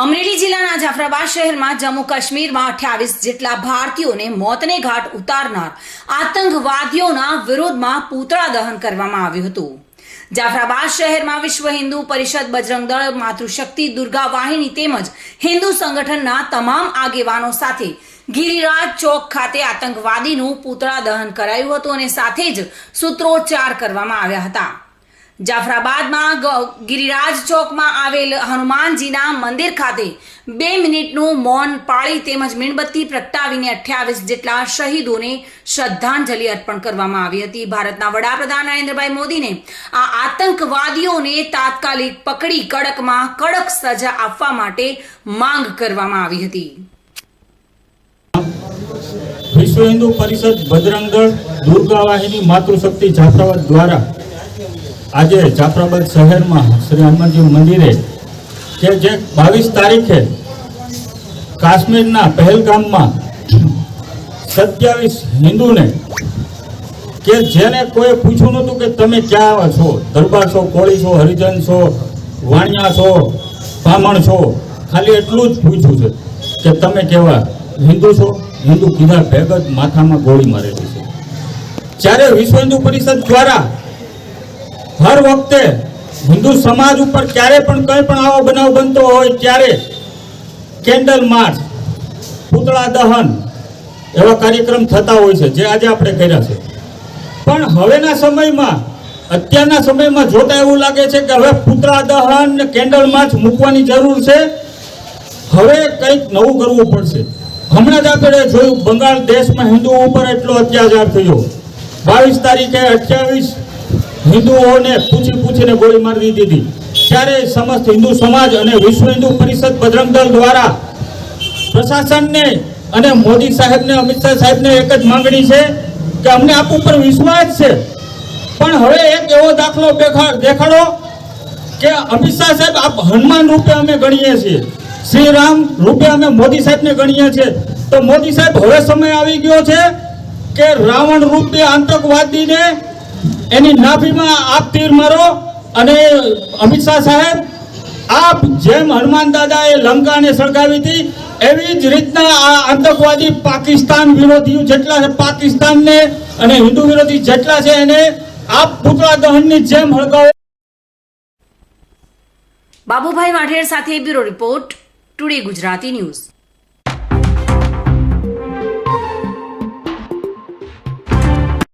અમરેલી જિલ્લાના જાફરાબાદ શહેરમાં જમ્મુ કાશ્મીરમાં અઠ્યાવીસ જેટલા ભારતીયોને મોતને ઘાટ ઉતારનાર આતંકવાદીઓના વિરોધમાં પૂતળા દહન કરવામાં આવ્યું હતું. જાફરાબાદ શહેરમાં વિશ્વ હિન્દુ પરિષદ બજરંગ દળ, માતૃશક્તિ, દુર્ગા વાહિની તેમજ હિન્દુ સંગઠનના તમામ આગેવાનો સાથે ગિરિરાજ ચોક ખાતે આતંકવાદીનું પૂતળા દહન કરાયું હતું અને સાથે જ સૂત્રોચ્ચાર કરવામાં આવ્યા હતા. જાફરાબાદમાં ગિરિરાજ ચોકમાં આવેલ હનુમાનજીના મંદિર ખાતે બે મિનિટનું મૌન પાળી તેમજ મીણબત્તી પ્રગટાવીને અઠ્યાવીસ જેટલા શહીદોને શ્રદ્ધાંજલિ અર્પણ કરવામાં આવી હતી. ભારતના વડાપ્રધાન નરેન્દ્રભાઈ મોદીને આ આતંકવાદીઓને તાત્કાલિક પકડી કડકમાં કડક સજા આપવા માટે માંગ કરવામાં આવી હતી. વિશ્વ હિન્દુ પરિષદ બજરંગ દુર્ગા વાહિની માતૃશક્તિ જાફરાબાદ દ્વારા આજે જાફરાબાદ શહેરમાં શ્રી હનુમાનજી મંદિરે કે જે બાવીસ તારીખે કાશ્મીરના પહેલગામમાં સત્યાવીસ હિન્દુને કે જેને કોઈ પૂછ્યું નહોતું કે તમે ક્યાં આવા છો? દરબાર છો, કોળી છો, હરિજન છો, વાણિયા છો, બ્રાહ્મણ છો? ખાલી એટલું જ પૂછ્યું છે કે તમે કેવા હિન્દુ છો? હિન્દુ કીધા ભેગત માથામાં ગોળી મારેલી છે. જ્યારે વિશ્વ હિન્દુ પરિષદ દ્વારા હર વખતે હિન્દુ સમાજ ઉપર ક્યારે પણ કંઈ પણ આવો બનાવ બનતો હોય ત્યારે કેન્ડલ માર્ચ, પૂતળા દહન એવા કાર્યક્રમ થતા હોય છે, જે આજે આપણે કર્યા છે. પણ હવેના સમયમાં, અત્યારના સમયમાં જોતા એવું લાગે છે કે હવે પૂતળા દહન ને કેન્ડલ માર્ચ મૂકવાની જરૂર છે. હવે કંઈક નવું કરવું પડશે. હમણાં જ આપણે જોયું, બંગાળ દેશમાં હિન્દુઓ ઉપર એટલો અત્યાચાર થયો. બાવીસ તારીખે અઠ્યાવીસ હિન્દુઓને પૂછી પૂછીને ગોળી મારી દીધી ત્યારે સમસ્ત હિન્દુ સમાજ અને વિશ્વ હિન્દુ પરિષદ બજરંગ દળ દ્વારા પ્રશાસનને અને મોદી સાહેબને, અમિત શાહ સાહેબને એક જ માંગણી છે કે અમને આપ ઉપર વિશ્વાસ છે. પણ હવે એક એવો દાખલો દેખા- દેખાડો કે અમિત શાહ સાહેબ આપ હનુમાન રૂપે અમે ગણીએ છીએ. શ્રી રામ રૂપે અમે મોદી સાહેબને ગણીએ છીએ. તો મોદી સાહેબ હવે સમય આવી ગયો છે કે રાવણ રૂપે આતંકવાદીને એની નાભીમાં આપ તીર મારો અને અમિત શાહ સાહેબ, આપ જેમ હનુમાન દાદાએ લંકાને સળગાવી હતી, એવી જ રીતના આ આતંકવાદી પાકિસ્તાન વિરોધી જેટલા છે પાકિસ્તાનને અને હિન્દુ વિરોધી જેટલા છે એને આપ પુતળા દહનની જેમ હળગાવો. બાબુભાઈ વાઢેર સાથે bureau report, today Gujarati news.